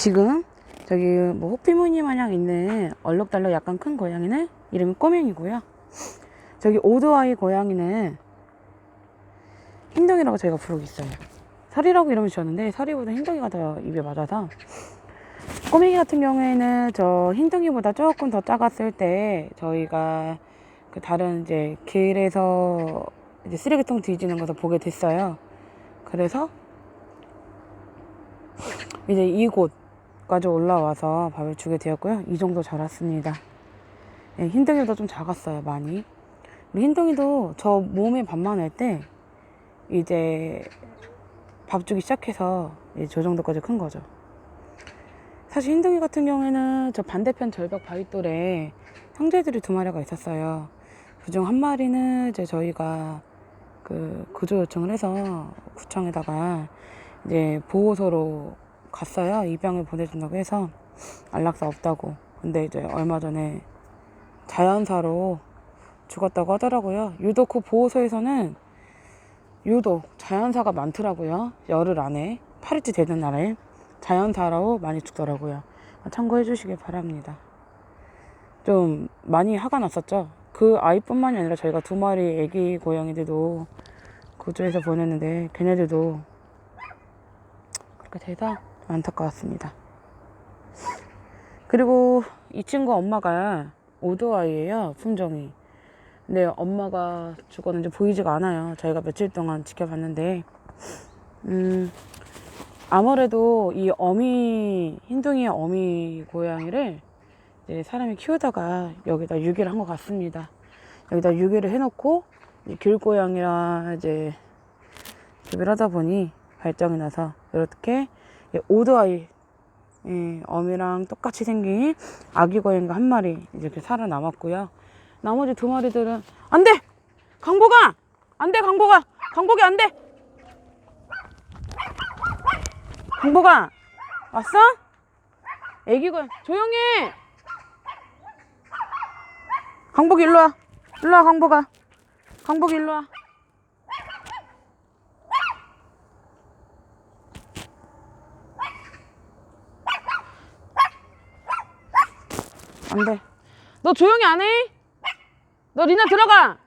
지금 저기 뭐 호피무늬 마냥 있는 얼룩달룩 약간 큰 고양이는 이름이 꼬맹이고요. 저기 오드아이 고양이는 흰둥이라고 저희가 부르고 있어요. 서리라고 이름을 지었는데 서리보다 흰둥이가 더 입에 맞아서 꼬맹이 같은 경우에는 저 흰둥이보다 조금 더 작았을 때 저희가 그 다른 이제 길에서 이제 쓰레기통 뒤지는 것을 보게 됐어요. 그래서 이제 이곳 까지 올라와서 밥을 주게 되었고요. 이 정도 자랐습니다. 예, 흰둥이보다 좀 작았어요, 많이. 우리 흰둥이도 저 몸에 밥만 할 때 이제 밥 주기 시작해서 이제 저 정도까지 큰 거죠. 사실 흰둥이 같은 경우에는 저 반대편 절벽 바위돌에 형제들이 두 마리가 있었어요. 그중 한 마리는 이제 저희가 그 구조 요청을 해서 구청에다가 이제 보호소로 갔어요. 입양을 보내준다고 해서 안락사 없다고. 근데 이제 얼마 전에 자연사로 죽었다고 하더라고요. 유독 그 보호소에서는 유독 자연사가 많더라고요. 열흘 안에 8일째 되는 날에 자연사로 많이 죽더라고요. 참고해 주시길 바랍니다. 좀 많이 화가 났었죠. 그 아이뿐만이 아니라 저희가 두 마리 애기 고양이들도 구조해서 보냈는데 걔네들도 그렇게 돼서 안타까웠습니다. 그리고 이 친구 엄마가 오드아이예요 품종이. 근데 엄마가 죽었는지 보이지가 않아요. 저희가 며칠 동안 지켜봤는데, 음, 아무래도 이 어미, 흰둥이 어미 고양이를 사람이 키우다가 여기다 유기를 한 것 같습니다. 여기다 유기를 해놓고, 이 길고양이랑 이제 교배를 하다 보니 발정이 나서 이렇게 오드아이 예, 어미랑 똑같이 생긴 아기 고양이가 한 마리 이렇게 살아남았고요. 나머지 두 마리들은 안 돼! 강보가! 안 돼, 강보가! 강복이 안 돼! 강보가! 왔어? 애기 고양 조용히 해! 강복이 일로 와. 일로 와, 강보가. 강복이 일로 와. 안 돼. 너 조용히 안 해? 너 리나 들어가!